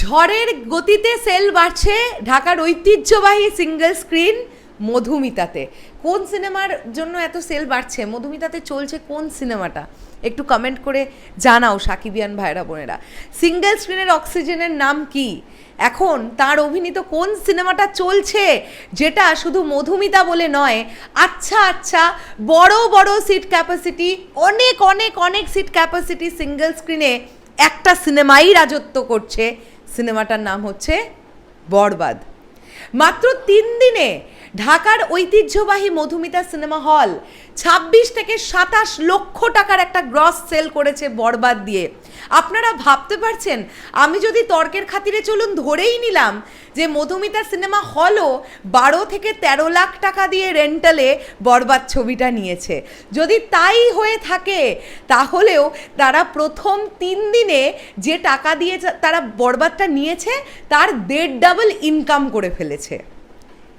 ঝড়ের গতিতে সেল বাড়ছে ঢাকার ঐতিহ্যবাহী সিঙ্গেল স্ক্রিন মধুমিতাতে। কোন সিনেমার জন্য এত সেল বাড়ছে? মধুমিতাতে চলছে কোন সিনেমাটা? একটু কমেন্ট করে জানাও সাকিবিয়ান ভাইরা বোনেরা। সিঙ্গেল স্ক্রিনের অক্সিজেনের নাম কি? এখন তার অভিনীত কোন সিনেমাটা চলছে? যেটা শুধু মধুমিতা বলে নয় আচ্ছা আচ্ছা বড় বড় সিট ক্যাপাসিটি অনেক অনেক অনেক সিট ক্যাপাসিটি সিঙ্গেল স্ক্রিনে একটা সিনেমাই রাজত্ব করছে সিনেমাটার নাম হচ্ছে বরবাদ। মাত্র তিন দিনে ঢাকার ঐতিহ্যবাহী মধুমিতা সিনেমা হল ছাব্বিশ থেকে সাতাশ লক্ষ টাকার একটা গ্রস সেল করেছে বরবাদ দিয়ে। আপনারা ভাবতে পারছেন, আমি যদি তর্কের খাতিরে চলুন ধরেই নিলাম যে মধুমিতা সিনেমা হলও বারো থেকে তেরো লাখ টাকা দিয়ে রেন্টালে বরবাদ ছবিটা নিয়েছে। যদি তাই হয়ে থাকে, তাহলেও তারা প্রথম তিন দিনে যে টাকা দিয়ে তারা বরবাদটা নিয়েছে, তার দেড় ডাবল ইনকাম করে ফেলেছে।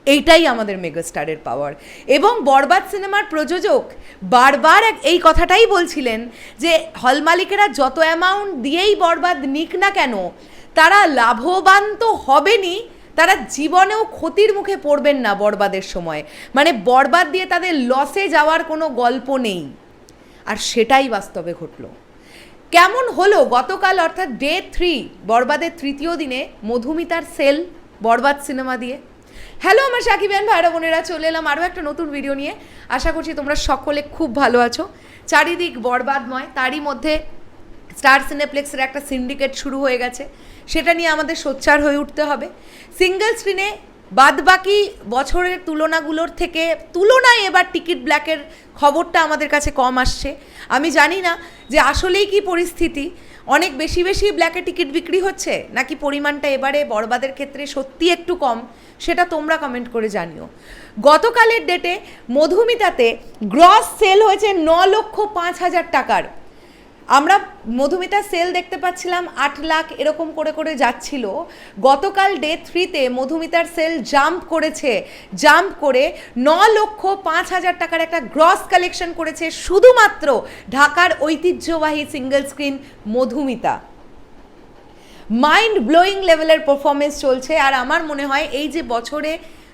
এইটাই আমাদের মেগাস্টারের পাওয়ার এবং বরবাদ সিনেমার প্রযোজক বারবার এই কথাটাই বলছিলেন যে, হল মালিকেরা যত অ্যামাউন্ট দিয়েই বরবাদ নিক না কেন, তারা লাভবান তো হবেনই, তারা জীবনেও ক্ষতির মুখে পড়বেন না বরবাদের সময়। মানে বরবাদ দিয়ে তাদের লসে যাওয়ার কোনো গল্প নেই। আর সেটাই বাস্তবে ঘটলো। কেমন হলো গতকাল অর্থাৎ ডে থ্রি বরবাদের তৃতীয় দিনে মধুমিতার সেল বরবাদ সিনেমা দিয়ে। হ্যালো আমার সাকিব সাকিবেন ভাইরা বোনেরা, চলে এলাম আরও একটা নতুন ভিডিও নিয়ে। আশা করছি তোমরা সকলে খুব ভালো আছো। চারিদিক বরবাদময়, তারই মধ্যে স্টার সিনেপ্লেক্সের একটা সিন্ডিকেট শুরু হয়ে গেছে। সেটা নিয়ে আমাদের সোচ্চার হয়ে উঠতে হবে। সিঙ্গেল স্ক্রিনে বাদবাকি বছরের তুলনাগুলোর থেকে তুলনায় এবার টিকিট ব্ল্যাকের খবরটা আমাদের কাছে কম আসছে। আমি জানি না যে আসলেই কি পরিস্থিতি। অনেক বেশি বেশি ব্ল্যাকে টিকিট বিক্রি হচ্ছে? নাকি পরিমাণটা এবারে বরবাদের ক্ষেত্রে সত্যি একটু কম? সেটা তোমরা কমেন্ট করে জানিও। গতকালের ডেটে মধুমিতাতে গ্রস সেল হয়েছে ন লক্ষ পাঁচ হাজার টাকার। আমরা মধুমিতা সেল দেখতে পাচ্ছিলাম, আট লাখ এরকম করে করে যাচ্ছিল। গতকাল ডে থ্রিতে মধুমিতার সেল জাম্প করেছে, জাম্প করে ন লক্ষ পাঁচ হাজার টাকার একটা গ্রস কালেকশন করেছে শুধুমাত্র ঢাকার ঐতিহ্যবাহী single screen Madhumita. Mind blowing লেভেলের পারফরমেন্স চলছে আর আমার মনে হয় এই যে বছরে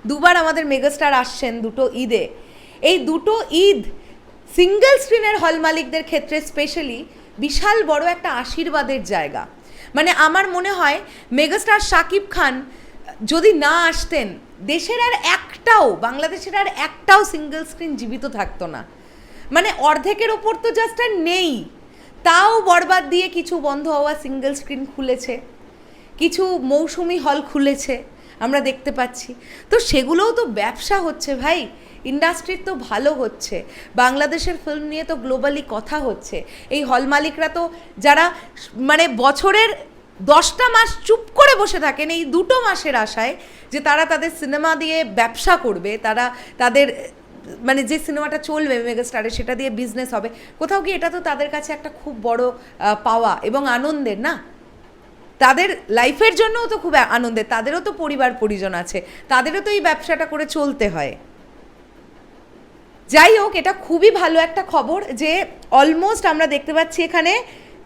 দুবার আমাদের মেগাস্টার আসছেন দুটো ঈদে, এই দুটো ঈদ সিঙ্গেল স্ক্রিনের হল মালিকদের ক্ষেত্রে স্পেশালি বিশাল বড় একটা আশীর্বাদের জায়গা। মানে আমার মনে হয় মেগাস্টার শাকিব খান যদি না আসতেন, দেশের আর একটাও, বাংলাদেশের আর একটাও সিঙ্গেল স্ক্রিন জীবিত থাকতো না। মানে অর্ধেকের ওপর তো জাস্ট আর নেই। তাও বরবাদ দিয়ে কিছু বন্ধ হওয়া সিঙ্গেল স্ক্রিন খুলেছে। কিছু মৌসুমি হল খুলেছে। আমরা দেখতে পাচ্ছি। তো সেগুলোও তো ব্যবসা হচ্ছে ভাই। ইন্ডাস্ট্রির তো ভালো হচ্ছে। বাংলাদেশের ফিল্ম নিয়ে তো গ্লোবালি কথা হচ্ছে। এই হল মালিকরা তো যারা মানে বছরের দশটা মাস চুপ করে বসে থাকেন, এই দুটো মাসের আশায় যে তারা তাদের সিনেমা দিয়ে ব্যবসা করবে, তারা তাদের মানে যে সিনেমাটা চলবে মেগাস্টারে সেটা দিয়ে বিজনেস হবে। কোথাও কি এটা তো তাদের কাছে একটা খুব বড় পাওয়া এবং আনন্দের না? তাদের লাইফের জন্যও তো খুব আনন্দের তাদেরও তো পরিবার, পরিজন আছে, তাদেরও তো এই ব্যবসাটা করে চলতে হয়। যাই হোক, এটা খুবই ভালো একটা খবর যে অলমোস্ট আমরা দেখতে পাচ্ছি এখানে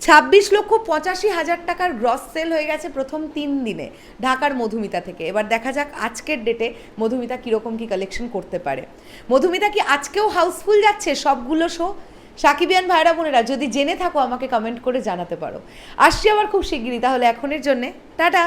ছাব্বিশ লক্ষ পঁচাশি হাজার টাকার গ্রস সেল হয়ে গেছে প্রথম তিন দিনে ঢাকার মধুমিতা থেকে। এবার দেখা যাক আজকের ডেটে মধুমিতা কীরকম কী কালেকশন করতে পারে। মধুমিতা কি আজকেও হাউসফুল যাচ্ছে? সবগুলো শো সাকিবিয়ান ভাইরা বোনেরা, যদি জেনে থাকো, আমাকে কমেন্ট করে জানাতে পারো। আসছি আবার খুব শিগগিরই, তাহলে এখনের জন্যে। টাটা!